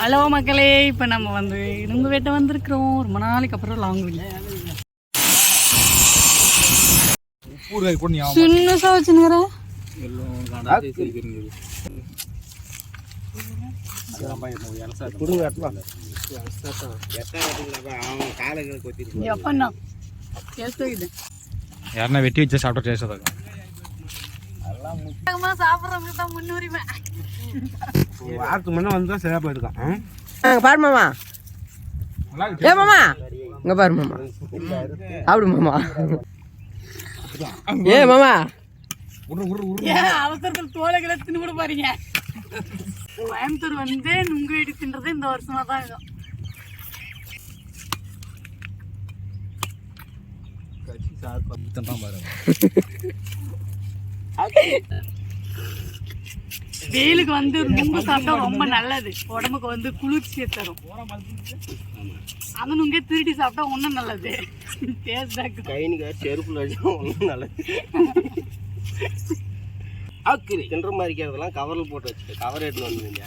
Hello மக்களே இப்போ நம்ம வந்து நுங்கு வெட்ட வந்திருக்கிறோம். ரொம்ப நாளைக்கு அப்புறம் லாங் நீ சின்னசா கேஸ்து யாருன்னா வெட்டி வச்சு சாப்பிட்டா சாப்பிட்றவங்க தான் முன்னுரிமை. வாரத்துக்கு முன்னே வந்து சரியா போயிருக்கான் அங்க பாரு மாமா. ஏ மாமா. இங்க பாரு மாமா. சாப்பிடு மாமா. ஏ மாமா. ஏன் அவசரத்தில் தோலை கிட்ட தின்னு கூட பாருங்க கோயம்புத்தூர் வந்து நுங்கு வெடி தின்றது இந்த வருஷமா தான் இருக்கும் வெயிலுக்கு வந்து நுங்கு சாப்பிட்டா ரொம்ப நல்லது. உடம்புக்கு வந்து குளிர்ச்சியை தரும். அந்த நுங்கே திருடி சாப்பிட்டா இன்னும் நல்லது. டேஸ்டாக கைனிக்கா செருப்புல ஒன்றும் நல்லது. ஆக்குரி கிணறு மாதிரிக்கிறதெல்லாம் கவரில் போட்டு வச்சுட்டு கவர் எடுத்து வந்துருங்க.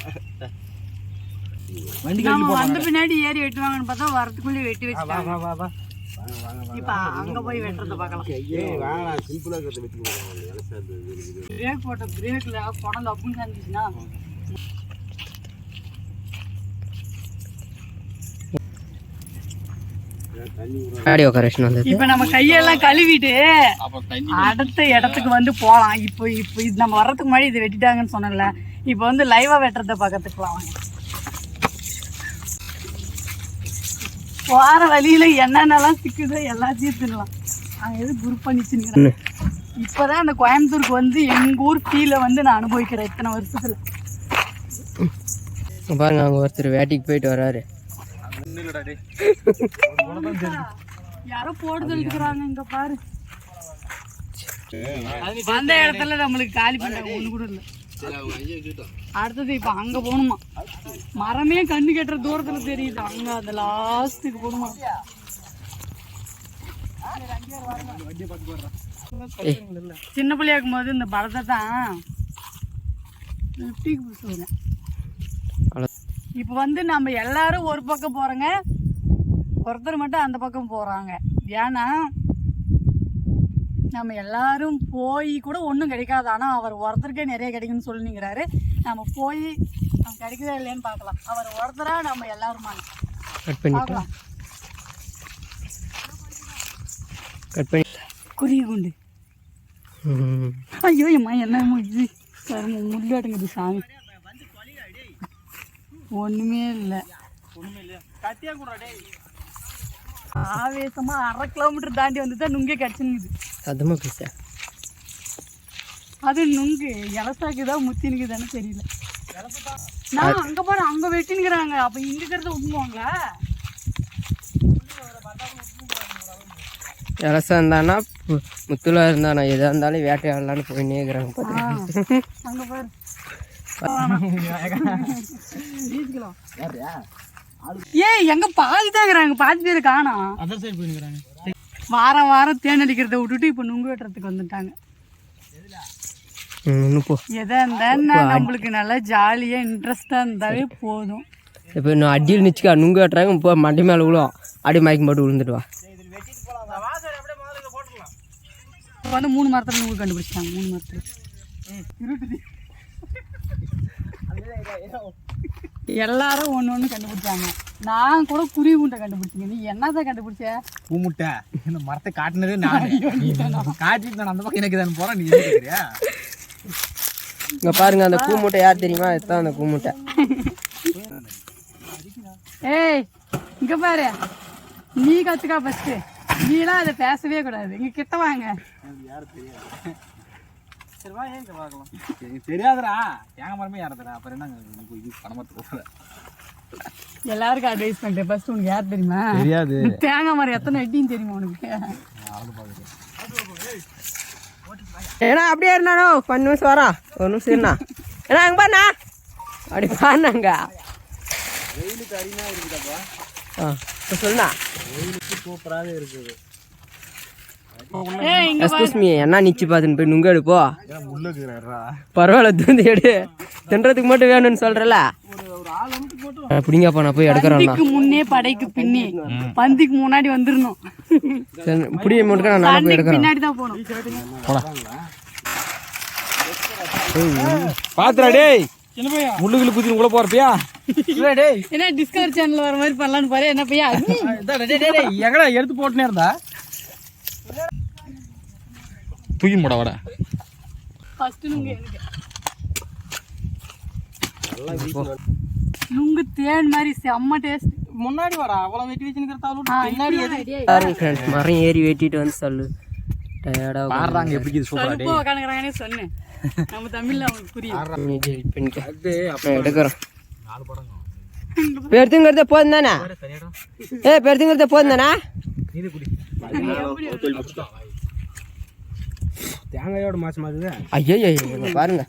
வந்த பின்னாடி ஏறி வெட்டுவாங்கன்னு பார்த்தா வரதுக்குள்ளே வெட்டி வச்சுட்டாங்க. இப்ப அங்க போய் வெட்டுறத பார்க்கலாம். ஏய் வேணாம் சிம்பிளாக இருக்கிறத வச்சுக்கோங்க பிரேக் போட்ட பிரேக்ல குடம் அப்படின்னு வந்தது. இப்ப நம்ம கையெல்லாம் கழுவிட்டு அடுத்த இடத்துக்கு வந்து போலாம். இப்போ இப்போ இது நம்ம வர்றதுக்கு முன்னாடி இது வெட்டிட்டாங்கன்னு சொன்னேன்ல. இப்போ வந்து லைவா வெட்டுறத பக்கத்துக்குலாம் வாங்க போற வழியில என்னென்னலாம் சிக்குதோ எல்லாத்தையும் தின்னலாம். அங்க எது குரூப் பண்ணி தின்னுறேன் இப்பதான் அந்த கோயம்புத்தூருக்கு வந்து எங்க ஊர் ஃபீலை வந்து நான் அனுபவிக்கிறேன் இத்தனை வருஷத்துல. இங்க பாருங்க அங்க ஒருத்தர் வேட்டைக்கு போயிட்டு வராரு யாரோ போடுதல் இருக்கிறாங்க இங்க பாரு. அந்த இடத்துல நம்மளுக்கு காலி பண்ணாங்க ஒண்ணு கூட இல்ல. அடுத்தது இப்ப அங்க போகணுமா? மரமே கண்ணு கட்டுற தூரத்துல தெரியுது. அங்க அந்த லாஸ்ட்டுக்கு போகணுமா? சின்ன பிள்ளையா இருக்கும்போது இந்த பலத்தை தான் சொல்லுவேன் இப்போ வந்து நம்ம எல்லாரும் ஒரு பக்கம் போறோங்க. ஒருத்தர் மட்டும் அந்த பக்கம் போறாங்க. ஏன்னா நம்ம எல்லாரும் போய் கூட ஒன்றும் கிடைக்காது. ஆனால் அவர் ஒருத்தருக்கே நிறைய கிடைக்கும்னு சொல்லிங்கிறாரு. நம்ம போய் நம்ம கிடைக்குதா இல்லையான்னு பார்க்கலாம். அவர் ஒருத்தரா நம்ம எல்லாருமா? கட் பண்ணி. குருவி குண்டு. ஐயோ அம்மா என்னமோ இது முள்ளாடுங்குது சாமி. ஒண்ணுமே இல்லை. ஆவேசமா அரை கிலோமீட்டர் தாண்டி வந்து தான் நுங்கே கிடச்சுங்குது சத்தமா பேச அது நுங்கு. இலசாக்குதா முத்தினுக்குதானே தெரியல. நான் அங்க பாரு அங்க வெட்டினுக்குறாங்க. அப்ப இங்க இருக்கிறத உண்ணுவாங்களா இலசம் இருந்தானா முத்துல இருந்தானா எதா இருந்தாலும் வேட்டையாடலான்னு போயின்னே இருக்கிறாங்க பாத்து அங்க பாரு. ஏய் எங்க பாதி தான் இருக்கிறாங்க. பாதி பேர் காணோம். அதர் சைடு போயிருக்கிறாங்க வாரம் வாரம் தேன் அடிக்கிறத விட்டுட்டு இப்போ நுங்கு வெட்டுறதுக்கு வந்துட்டாங்க. எதா இருந்தா நம்மளுக்கு நல்லா ஜாலியா இன்ட்ரெஸ்டா இருந்தாவே போதும். இப்போ இன்னும் அடியில் நிச்சுக்கா நுங்கு கட்டுறாங்க போ மண்டி மேலே விழும் அடி மயக்கம் போட்டு விழுந்துட்டு வா. இப்போ வந்து மூணு மரத்துல நுங்கு கண்டுபிடிச்சிட்டாங்க மூணு மரத்துல. எல்லாரும் ஒன்று ஒன்று கண்டுபிடிச்சாங்க. நான் கூட குருவி குண்டை கண்டுபிடிச்சிங்க நீ என்னதான் கண்டுபிடிச்ச? பூமுட்டை இந்த மரத்தை காட்டினதே நான். காட்டிட்டு நான் அந்த பக்கம் எனக்கு தானே போறேன். நீ என்ன கேட்குறியா இங்க பாருங்க அந்த பூ மூட்டை யார் தெரியுமா? இதுதான் அந்த பூ மூட்டை. ஏய் இங்க பாரு. நீ கத்துக்கா ஃபர்ஸ்ட் நீலாம் அதை பேசவே கூடாது. இங்க கிட்ட வாங்க. சரி வா பார்க்கலாம். தெரியாதுடா. தேங்காய் மரமே யாரதுடா அப்புறம் என்னங்க பணமரத்துக்கு போகல எல்லாருக்கும் அட்வைஸ் பண்றேன் ஃபர்ஸ்ட் உனக்கு யார் தெரியுமா? தெரியாது. தேங்காய் மரம் எத்தனை அடின்னு தெரியுமா உனக்கு? ஏன்னா அப்படியே இருந்தானோ பத்து நிமிஷம் வரான் ஒரு நிமிஷம் இருந்தா ஏன்னா அங்க பாருண்ணா. அப்படி பாருனாங்க ஆ இப்போ சொல்லுண்ணா. சூப்பராகவே இருக்குது. எஸ்கூஸ் மீ என்ன நிச்சு பார்த்துன்னு போய் நுங்க எடுப்போ. பரவாயில்ல தூந்து எடு. தின்றதுக்கு மட்டும் வேணும்னு ஒரு பிடிங்கப்பா நான் போய் பந்திக்கு முன்னே படைக்கு பின்னே. பந்திக்கு முன்னாடி வந்துடணும் பிடிக்க மட்டும் நான் போய் சண்டைக்கு எடுக்கிறேன். பின்னாடி தான் போகணும். பாத்துடா டேய். முள்ளுக்குள்ள குதிரை உள்ள போறப்பியா டேய். என்ன டிஸ்கவர் சேனல்ல வர மாதிரி பண்ணலாம்னு பாரு என்ன பையா? எங்கடா எடுத்து போட்டுனே இருந்தா? தூக்கி போட வாடா. ஃபர்ஸ்ட் நுங்கு எனக்கு. நுங்கு தேன் மாதிரி செம்ம டேஸ்ட் முன்னாடி வாடா அவ்வளவு வெட்டி வச்சுன்னு பாருங்க ஃப்ரெண்ட்ஸ் மரம் ஏறி வெட்டிட்டு வந்து சொல்லு. டயர்டாக பாடுறாங்க எப்படி இது சூப்பரா கருப்பா உக்காந்துக்கிறாங்கன்னே சொன்னேன் நம்ம தமிழ்ல அவங்களுக்கு புரியும் எடுக்கிறேன். பெருத்துங்கிறத போதும் தானே? ஏ பெருத்துங்கிறத போதும் தானே? தேங்காயோட மாசம் ஆகுது ஐயோ ஐயோ பாருங்க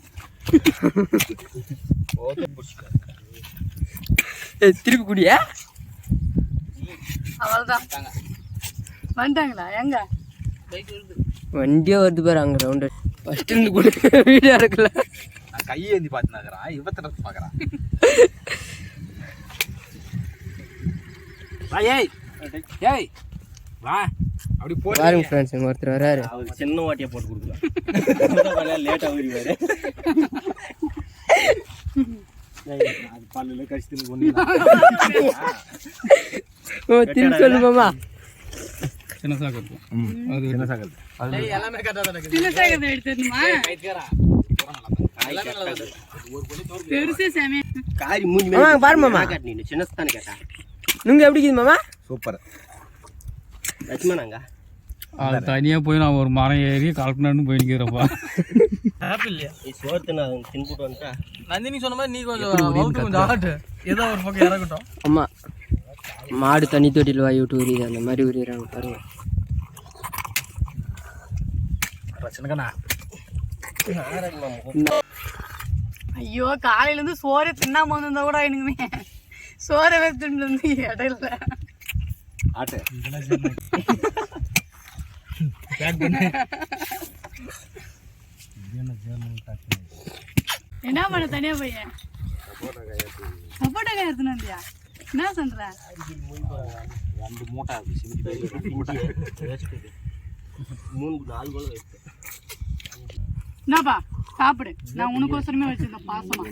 திருப்பி குடியா அவ்வளவுதான் வந்துட்டாங்களா எங்க? வண்டியே வருது பாரு அங்கே ரவுண்டு ஃபர்ஸ்ட் இருந்து குடி வீடியோ எடுக்கல. நான் கையை ஏந்தி பார்த்துனாக்கிறா இவத்த பார்க்கறான். வா ஏய். ஏய் வா. பாருங்க ஃப்ரெண்ட்ஸ் இங்கே ஒருத்தர் வராரு. அவருக்கு சின்ன வாட்டியா போட்டு கொடுக்கலாம். லேட்டா வருவாரு அது பல்லுல கடிச்சு சின்ன அது சின்ன காரி மூஞ்சி பாரு மாமா. சின்னஸ்தானே கேட்டா? எப்படி இருக்குது மாமா? சூப்பர். லட்சுமணாங்க. அது தனியாக போய் நான் ஒரு மரம் ஏறி கால்பனான்னு போய் நிற்கிறப்பா சோர்த்து நான் தின்புட்டு வந்துட்டா. நந்தினி சொன்ன மாதிரி நீ கொஞ்சம் கொஞ்சம் ஆட்டு ஏதோ ஒரு பக்கம் இறக்கட்டும். ஆமாம் மாடு தண்ணி தொட்டியில் வாய் விட்டு உரியுது. அந்த மாதிரி உரியுறாங்க பாருங்க. சின்னக்கண்ணா ஐயோ காலையில இருந்து சோறு தின்னாம வந்திருந்தா கூட எனக்குமே சோறை வந்து இடையில. ஆட்டு. என்ன பண்ண தனியா பையன் சப்போட்டா காய் எடுத்துன்னு வந்தியா? என்ன சொல்ற? ரெண்டு மூட்டை மூணு நாலு கூட என்னப்பா சாப்பிடு. நான் உனக்கோசரமே வச்சிருந்தேன் பாசமா.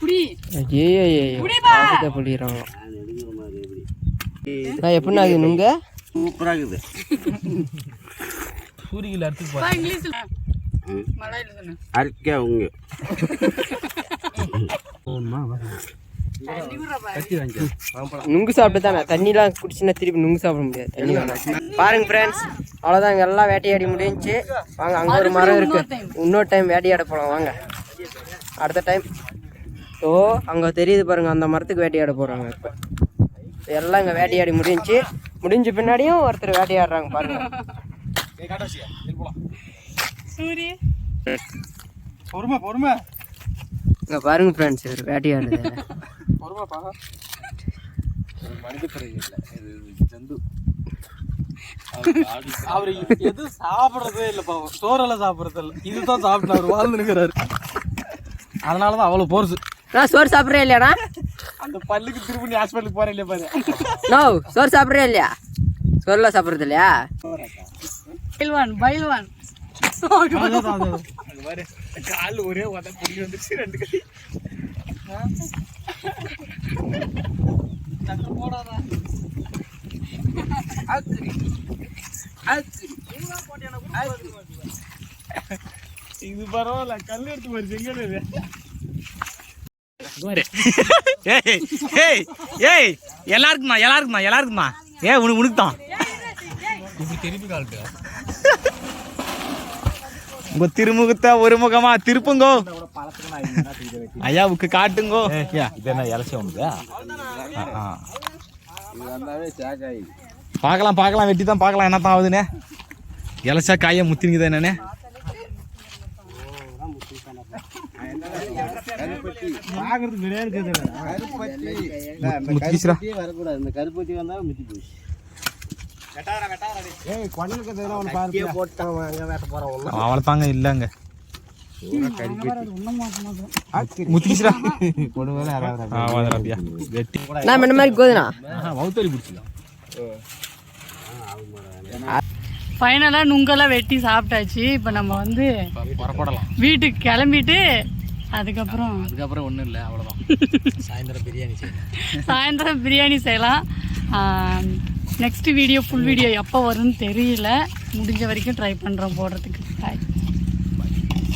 குடி. ஐயோ ஐயோ குடிப்பா. புள்ளிடுறாங்க நான் எப்படின்னா அது நுங்க? சூப்பராக இருக்குது சூரியகில் அறுத்துக்கு பா இங்கிலீஷ்ல மலையில சொன்னேன் அரைக்கா உங்க. நுங்கு சாப்பிட்டு தானே தண்ணிலாம் குடிச்சுன்னா திருப்பி நுங்கு சாப்பிட முடியாது. தண்ணி வேணாம். பாருங்க ஃப்ரெண்ட்ஸ் அவ்வளோதான் இங்கே எல்லாம் வேட்டையாடி முடிஞ்சுச்சு. வாங்க அங்கே ஒரு மரம் இருக்கு. இன்னொரு டைம் வேட்டையாட போகலாம் வாங்க. அடுத்த டைம் ஓ அங்கே தெரியுது பாருங்க. அந்த மரத்துக்கு வேட்டையாட போகிறாங்க இப்போ எல்லாம் இங்கே வேட்டையாடி முடிஞ்சுச்சு. முடிஞ்ச பின்னாடியும் ஒருத்தர் வேட்டையாடுறாங்க பாருங்க. சூரி பொறுமை பொறுமை. இங்கே பாருங்க ஃப்ரெண்ட்ஸ் இவர் வேட்டையாடுது பொறுமைப்பா மனித பிறகு இல்லை இது ஜந்து. அவர் எது சாப்பிட்றதே இல்லை பாவம். சோறெல்லாம் சாப்பிட்றது இல்லை இதுதான் சாப்பிட்டு அவர் வாழ்ந்துருக்கிறாரு அதனால தான் அவ்வளோ போர்ஸு நான் சோறு சாப்பிட்றே இல்லையாடா? அந்த பல்லுக்கு திரும்ப நீ ஹாஸ்பிட்டலுக்கு போகிறேன் இல்லையா பாரு. நோ சோறு சாப்பிட்றே இல்லையா? சோறுலாம் சாப்பிட்றது இல்லையா பைல்வான் மாதிரி கால் ஒரே உத புள்ளி வந்துச்சு ரெண்டு கை. போடாதா. இது பரவாயில்ல கல் எடுத்து போய் செங்கல் ஏய் ஏய் ஏய் எல்லாருக்குமா எல்லாருக்குமா எல்லாருக்குமா? ஏ உனக்கு உனக்கு தான். இப்படி திருப்பி கால்ட்டு உங்க திருமுகத்தை ஒரு முகமா திருப்புங்கோ. ஐயாவுக்கு காட்டுங்கோ. இது என்ன இலச்சி வந்து பார்க்கலாம் பார்க்கலாம் வெட்டி தான் பார்க்கலாம் என்ன தான் ஆகுதுண்ணே இலச்சா காயை முத்தினுக்குதா என்னண்ணே பார்க்கறதுக்கு கிடையாது முத்திச்சுடா வரக்கூடாது. இந்த கருப்பத்தி வந்தாலும் மித்தி போச்சு. இல்லைங்க முத்திக்கிச்சுடா நான் இந்த மாதிரி கோதுனா? மவுத்தரி பிடிச்சிடலாம் ஃபைனலாக நுங்கெல்லாம் வெட்டி சாப்பிட்டாச்சு. இப்போ நம்ம வந்து புறப்படலாம். வீட்டுக்கு கிளம்பிட்டு அதுக்கப்புறம் அதுக்கப்புறம் ஒன்றும் இல்லை அவ்வளோதான் சாயந்தரம் பிரியாணி செய்யணும் சாயந்தரம் பிரியாணி செய்யலாம். நெக்ஸ்ட் வீடியோ ஃபுல் வீடியோ எப்போ வரும்னு தெரியல. முடிஞ்ச வரைக்கும் ட்ரை பண்ணுறோம் போடுறதுக்கு.